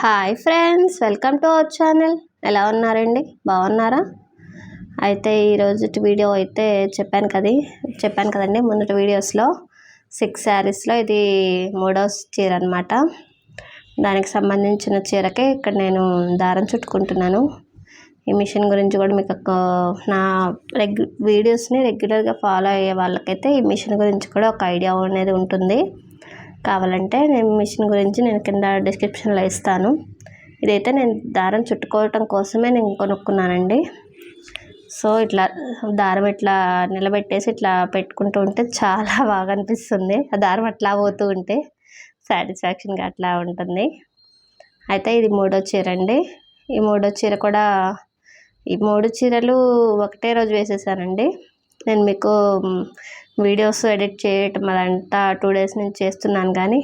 Hi friends welcome to our channel. ఎలా ఉన్నారండి? బాగున్నారా? అయితే ఈరోజు వీడియో అయితే చెప్పాను కది చెప్పాను కదండి ముందటి వీడియోస్లో. సిక్స్ శారీస్లో ఇది మూడో చీర అనమాట దానికి సంబంధించిన చీరకే ఇక్కడ నేను దారం చుట్టుకుంటున్నాను. ఈ మిషన్ గురించి కూడా మీకు నా రెగ్యు వీడియోస్ని రెగ్యులర్గా ఫాలో అయ్యే వాళ్ళకైతే ఈ మిషన్ గురించి కూడా ఒక ఐడియా అనేది ఉంటుంది. కావాలంటే నేను మిషన్ గురించి నేను కింద డిస్క్రిప్షన్లో ఇస్తాను. ఇదైతే నేను దారం చుట్టుకోవటం కోసమే నేను కొనుక్కున్నానండి. సో ఇట్లా దారం ఇట్లా నిలబెట్టేసి ఇట్లా పెట్టుకుంటూ ఉంటే చాలా బాగా అనిపిస్తుంది. ఆ దారం అట్లా పోతూ ఉంటే సాటిస్ఫాక్షన్గా అట్లా ఉంటుంది. అయితే ఇది మూడో చీర అండి. ఈ మూడో చీర కూడా ఈ మూడు చీరలు ఒకటే రోజు వేసేసానండి. నేను మీకు వీడియోస్ ఎడిట్ చేయటం అదంతా టూ డేస్ నుంచి చేస్తున్నాను కానీ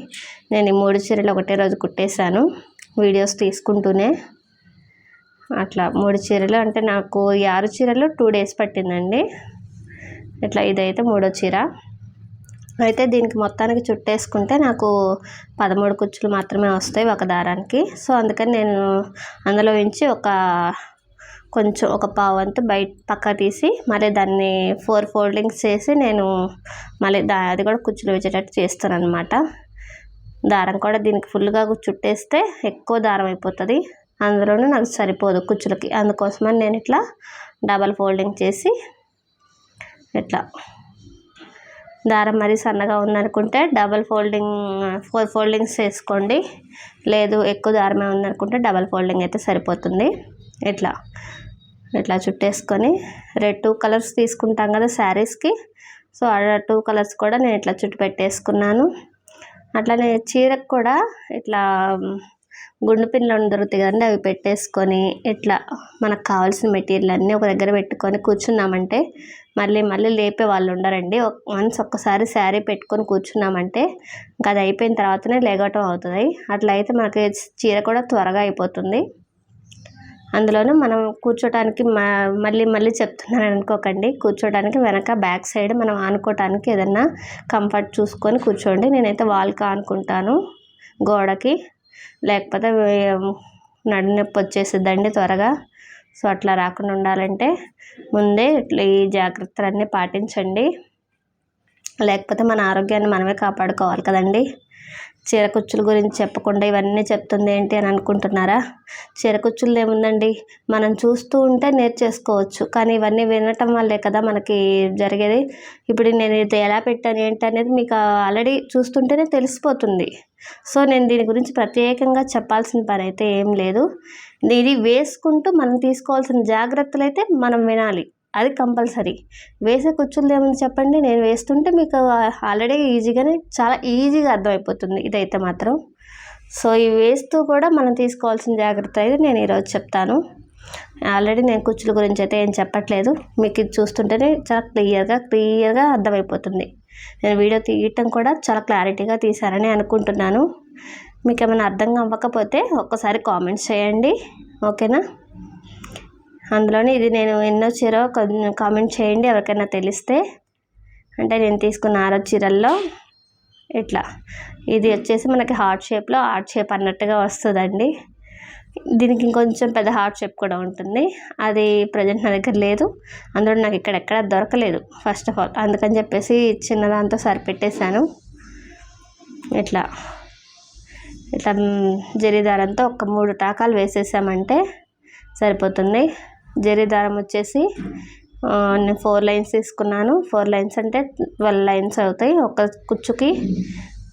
నేను ఈ మూడు చీరలు ఒకటే రోజు కుట్టేశాను వీడియోస్ తీసుకుంటూనే. అట్లా మూడు చీరలు అంటే నాకు ఈ ఆరు చీరలు టూ డేస్ పట్టిందండి. ఇట్లా ఇదైతే మూడో చీర. అయితే దీనికి మొత్తానికి చుట్టేసుకుంటే నాకు పదమూడు కుచ్చులు మాత్రమే వస్తాయి ఒక దారానికి. సో అందుకని నేను అందులో ఉంచి ఒక కొంచెం ఒక పావు బయట పక్క తీసి మళ్ళీ దాన్ని ఫోర్ ఫోల్డింగ్స్ చేసి నేను మళ్ళీ దా అది కూడా కుచ్చులు వచ్చేటట్టు చేస్తాను అనమాట దారం కూడా దీనికి ఫుల్గా చుట్టేస్తే ఎక్కువ దారం అయిపోతుంది. అందులోనూ నాకు సరిపోదు కుచ్చులకి అందుకోసమని నేను ఇట్లా డబల్ ఫోల్డింగ్ చేసి ఇట్లా దారం మరీ సన్నగా ఉందనుకుంటే డబల్ ఫోల్డింగ్ ఫోర్ ఫోల్డింగ్స్ వేసుకోండి. లేదు ఎక్కువ దారమే ఉందనుకుంటే డబల్ ఫోల్డింగ్ అయితే సరిపోతుంది. ఇట్లా ఇట్లా చుట్టేసుకొని రెడ్ టూ కలర్స్ తీసుకుంటాం కదా శారీస్కి. సో ఆ టూ కలర్స్ కూడా నేను ఇట్లా చుట్టు పెట్టేసుకున్నాను. అట్లానే చీరకు కూడా ఇట్లా గుండు పిన్లు దొరుకుతాయి కదండి అవి పెట్టేసుకొని ఇట్లా మనకు కావాల్సిన మెటీరియల్ అన్నీ ఒక దగ్గర పెట్టుకొని కూర్చున్నామంటే మళ్ళీ మళ్ళీ లేపే వాళ్ళు ఉండరండి. వన్స్ ఒక్కసారి శారీ పెట్టుకొని కూర్చున్నామంటే ఇంకా అది అయిపోయిన తర్వాతనే లేగటం అవుతుంది. అట్లా అయితే మనకి చీర కూడా త్వరగా అయిపోతుంది. అందులోనూ మనం కూర్చోటానికి మ- మళ్ళీ మళ్ళీ చెప్తున్నాను అనుకోకండి. కూర్చోటానికి వెనక బ్యాక్ సైడ్ మనం ఆనుకోవటానికి ఏదన్నా కంఫర్ట్ చూసుకొని కూర్చోండి. నేనైతే వాల్కి ఆనుకుంటాను గోడకి. లేకపోతే నడు నొప్పి వచ్చేసిద్దండి త్వరగా. సో అట్లా రాకుండా ఉండాలంటే ముందే ఇట్లా ఈ జాగ్రత్తలన్నీ పాటించండి. లేకపోతే మన ఆరోగ్యాన్ని మనమే కాపాడుకోవాలి కదండి. చీరకుచ్చుల గురించి చెప్పకుండా ఇవన్నీ చెప్తుంది ఏంటి అని అనుకుంటున్నారా? చీరకుచ్చులు ఏముందండి? మనం చూస్తూ ఉంటే నేర్చేసుకోవచ్చు. కానీ ఇవన్నీ వినటం వల్లే కదా మనకి జరిగేది. ఇప్పుడు నేను ఇది ఎలా పెట్టాను ఏంటి అనేది మీకు ఆల్రెడీ చూస్తుంటేనే తెలిసిపోతుంది. సో నేను దీని గురించి ప్రత్యేకంగా చెప్పాల్సిన పని అయితే ఏం లేదు. ఇది వేసుకుంటూ మనం తీసుకోవాల్సిన జాగ్రత్తలు అయితే మనం వినాలి. అది కంపల్సరీ. వేసే కుచ్చులు ఏమని చెప్పండి? నేను వేస్తుంటే మీకు ఆల్రెడీ ఈజీగానే చాలా ఈజీగా అర్థమైపోతుంది ఇదైతే మాత్రం. సో ఇవి వేస్తూ కూడా మనం తీసుకోవాల్సిన జాగ్రత్త అయితే నేను ఈరోజు చెప్తాను. ఆల్రెడీ నేను కుచ్చుల గురించి అయితే ఏం చెప్పట్లేదు. మీకు ఇది చూస్తుంటేనే చాలా క్లియర్గా క్లియర్గా అర్థమైపోతుంది. నేను వీడియో తీయటం కూడా చాలా క్లారిటీగా తీశానని అనుకుంటున్నాను. మీకు ఏమైనా అర్థం అవ్వకపోతే ఒక్కసారి కామెంట్స్ చేయండి. ఓకేనా? అందులోనే ఇది నేను ఎన్నో చీర కొంచెం కామెంట్ చేయండి ఎవరికైనా తెలిస్తే. అంటే నేను తీసుకున్న ఆరో చీరల్లో ఇట్లా. ఇది వచ్చేసి మనకి హార్ట్ షేప్లో హార్ట్ షేప్ అన్నట్టుగా వస్తుందండి. దీనికి ఇంకొంచెం పెద్ద హార్ట్ షేప్ కూడా ఉంటుంది. అది ప్రజెంట్ నా దగ్గర లేదు. అందులో నాకు ఇక్కడ ఎక్కడ దొరకలేదు ఫస్ట్ ఆఫ్ ఆల్. అందుకని చెప్పేసి చిన్నదాంతో సరిపెట్టేశాను. ఇట్లా. ఇట్లా జరిదారంతో ఒక మూడు టాకాలు వేసేసామంటే సరిపోతుంది. జరీ దారం వచ్చేసి నేను ఫోర్ లైన్స్ తీసుకున్నాను. ఫోర్ లైన్స్ అంటే ట్వెల్వ్ లైన్స్ అవుతాయి. ఒక కుచ్చుకి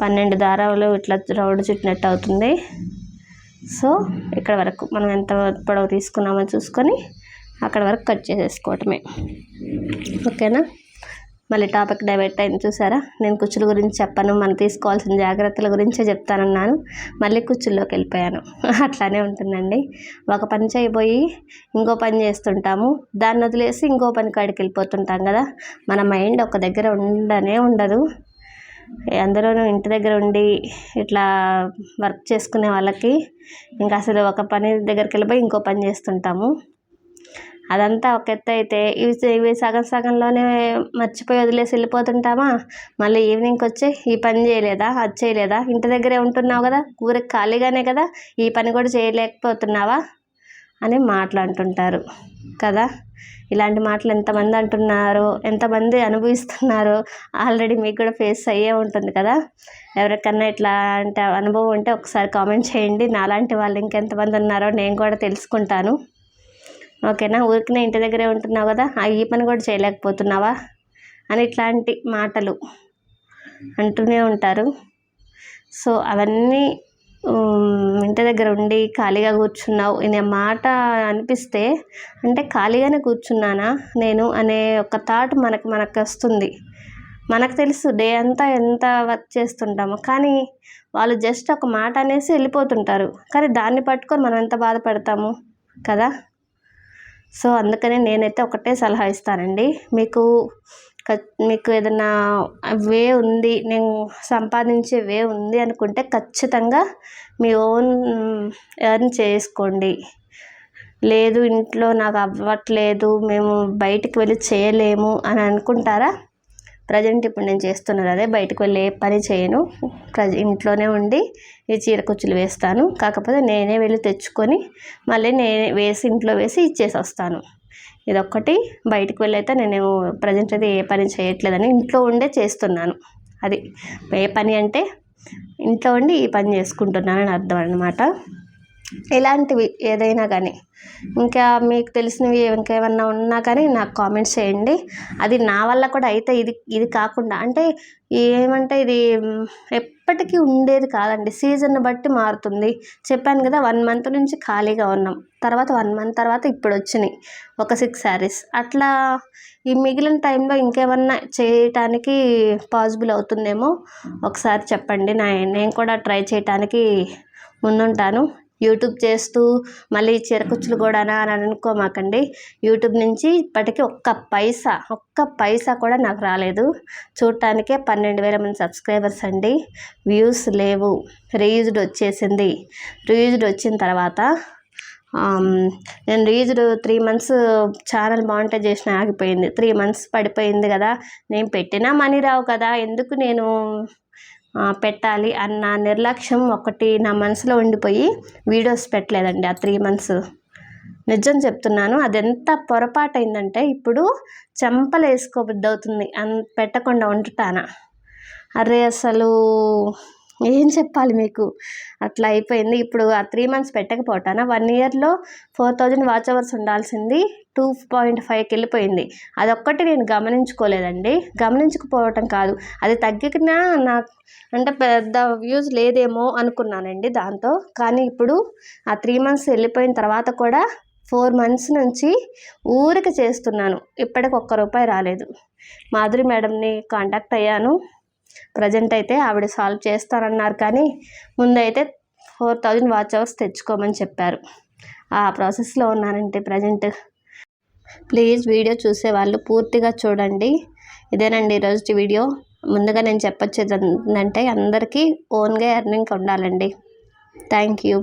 పన్నెండు దారాలు ఇట్లా రౌండ్ చుట్టినట్టు అవుతుంది. సో ఇక్కడ వరకు మనం ఎంత పొడవు తీసుకున్నామో చూసుకొని అక్కడ వరకు కట్ చేసేసుకోవటమే. ఓకేనా? మళ్ళీ టాపిక్ డైవర్ట్ అయింది చూసారా? నేను కుచ్చుల గురించి చెప్పను మనం తీసుకోవాల్సిన జాగ్రత్తల గురించే చెప్తానన్నాను. మళ్ళీ కుచ్చుల్లోకి వెళ్ళిపోయాను. అట్లానే ఉంటుందండి. ఒక పని చేయబోయి ఇంకో పని చేస్తుంటాము. దాన్ని వదిలేసి ఇంకో పని కాడికి వెళ్ళిపోతుంటాం కదా? మన మైండ్ ఒక దగ్గర ఉండనే ఉండదు. అందరూనూ ఇంటి దగ్గర ఉండి ఇట్లా వర్క్ చేసుకునే వాళ్ళకి ఇంకా అసలు ఒక పని దగ్గరికి వెళ్ళిపోయి ఇంకో పని చేస్తుంటాము. అదంతా ఒక ఎత్తు అయితే ఇవి ఇవి సగం సగంలోనే మర్చిపోయి వదిలేసి వెళ్ళిపోతుంటామా? మళ్ళీ ఈవినింగ్కి వచ్చి ఈ పని చేయలేదా? అది చేయలేదా? ఇంటి దగ్గరే ఉంటున్నావు కదా? ఊరికి ఖాళీగానే కదా? ఈ పని కూడా చేయలేకపోతున్నావా? అని మాట్లాడుతుంటారు కదా? ఇలాంటి మాటలు ఎంతమంది అంటున్నారు? ఎంతమంది అనుభవిస్తున్నారు? ఆల్రెడీ మీకు కూడా ఫేస్ అయ్యే ఉంటుంది కదా? ఎవరికన్నా ఇట్లా అంటే అనుభవం ఉంటే ఒకసారి కామెంట్ చేయండి. నాలాంటి వాళ్ళు ఇంకెంతమంది ఉన్నారో నేను కూడా తెలుసుకుంటాను. ఓకేనా? ఊరికినే ఇంటి దగ్గరే ఉంటున్నావు కదా ఆ ఈ పని కూడా చేయలేకపోతున్నావా? అని ఇట్లాంటి మాటలు అంటూనే ఉంటారు. సో అవన్నీ ఇంటి దగ్గర ఉండి ఖాళీగా కూర్చున్నావు అనే మాట అనిపిస్తే అంటే ఖాళీగానే కూర్చున్నానా నేను అనే ఒక థాట్ మనకు మనకు వస్తుంది. మనకు తెలుసు డే అంతా ఎంత వర్క్ చేస్తుంటామో. కానీ వాళ్ళు జస్ట్ ఒక మాట అనేసి వెళ్ళిపోతుంటారు. కానీ దాన్ని పట్టుకొని మనం ఎంత బాధపడతాము కదా? సో అందుకనే నేనైతే ఒకటే సలహా ఇస్తానండి. మీకు మీకు ఏదైనా వే ఉంది నేను సంపాదించే వే ఉంది అనుకుంటే ఖచ్చితంగా మీ ఓన్ ఎర్న్ చేసుకోండి. లేదు ఇంట్లో నాకు అవ్వట్లేదు మేము బయటికి వెళ్ళి చేయలేము అని అనుకుంటారా? ప్రజెంట్ ఇప్పుడు నేను చేస్తున్నది అదే బయటకు వెళ్ళి ఏ పని చేయను. ప్రజ ఇంట్లోనే ఉండి ఈ చీర కుచ్చులు వేస్తాను. కాకపోతే నేనే వెళ్ళి తెచ్చుకొని మళ్ళీ నేనే వేసి ఇంట్లో వేసి ఇచ్చేసి వస్తాను. ఇదొక్కటి. బయటకు వెళ్ళి అయితే నేను ప్రజెంట్ అయితే ఏ పని చేయట్లేదని ఇంట్లో ఉండే చేస్తున్నాను. అది ఏ పని అంటే ఇంట్లో ఉండి ఈ పని చేసుకుంటున్నానని అర్థం అనమాట ఇలాంటివి ఏదైనా కానీ. ఇంకా మీకు తెలిసినవి ఇంకేమన్నా ఉన్నా కానీ నాకు కామెంట్స్ చేయండి. అది నా వల్ల కూడా అయితే ఇది ఇది కాకుండా అంటే ఏమంటే ఇది ఎప్పటికీ ఉండేది కాదండి. సీజన్ బట్టి మారుతుంది. చెప్పాను కదా వన్ మంత్ నుంచి ఖాళీగా ఉన్నాం. తర్వాత వన్ మంత్ తర్వాత ఇప్పుడు వచ్చినాయి ఒక సిక్స్ శారీస్. అట్లా ఈ మిగిలిన టైంలో ఇంకేమన్నా చేయటానికి పాసిబుల్ అవుతుందేమో ఒకసారి చెప్పండి. నా నేను కూడా ట్రై చేయటానికి ముందుంటాను. యూట్యూబ్ చేస్తూ మళ్ళీ చిరకుచ్చులు కూడానా అని అనుకోమాకండి. యూట్యూబ్ నుంచి ఇప్పటికీ ఒక్క పైసా ఒక్క పైసా కూడా నాకు రాలేదు. చూడటానికే పన్నెండు వేల మంది సబ్స్క్రైబర్స్ అండి. వ్యూస్ లేవు. రీయూజ్డ్ వచ్చేసింది. రీయూజ్డ్ వచ్చిన తర్వాత నేను reused three months channel monetisation ఆగిపోయింది. త్రీ మంత్స్ పడిపోయింది కదా. నేను పెట్టినా మనీ రావు కదా. ఎందుకు నేను పెట్టాలి అన్న నిర్లక్ష్యం ఒకటి నా మనసులో ఉండిపోయి వీడియోస్ పెట్టలేదండి ఆ త్రీ మంత్స్. నిజం చెప్తున్నాను అది ఎంత పొరపాటు అయిందంటే ఇప్పుడు చెంపలు వేసుకోబుద్ది అవుతుంది అన్ పెట్టకుండా ఉంటుతానా. అరే అసలు ఏం చెప్పాలి మీకు? అట్లా అయిపోయింది. ఇప్పుడు ఆ త్రీ మంత్స్ పెట్టకపోతానా? వన్ ఇయర్లో ఫోర్ థౌజండ్ వాచ్ అవర్స్ ఉండాల్సింది. టూ పాయింట్ ఫైవ్కి వెళ్ళిపోయింది. అదొక్కటి నేను గమనించుకోలేదండి. గమనించకపోవటం కాదు. అది తగ్గినా నాకు అంటే పెద్ద వ్యూస్ లేదేమో అనుకున్నానండి దాంతో. కానీ ఇప్పుడు ఆ త్రీ మంత్స్ వెళ్ళిపోయిన తర్వాత కూడా ఫోర్ మంత్స్ నుంచి ఊరికి చేస్తున్నాను. ఇప్పటికి ఒక్క రూపాయి రాలేదు. మాధురి మేడంని కాంటాక్ట్ అయ్యాను. ప్రజెంట్ అయితే ఆవిడ సాల్వ్ చేస్తానన్నారు కానీ ముందైతే ఫోర్ థౌజండ్ వాచ్ అవర్స్ తెచ్చుకోమని చెప్పారు. ఆ ప్రాసెస్లో ఉన్నానంటే ప్రజెంట్ ప్లీజ్ వీడియో చూసే వాళ్ళు పూర్తిగా చూడండి. ఇదేనండి ఈరోజు వీడియో. ముందుగా నేను చెప్పొచ్చేది ఏంటంటే అందరికీ ఓన్గా ఎర్నింగ్ ఉండాలండి. Thank you.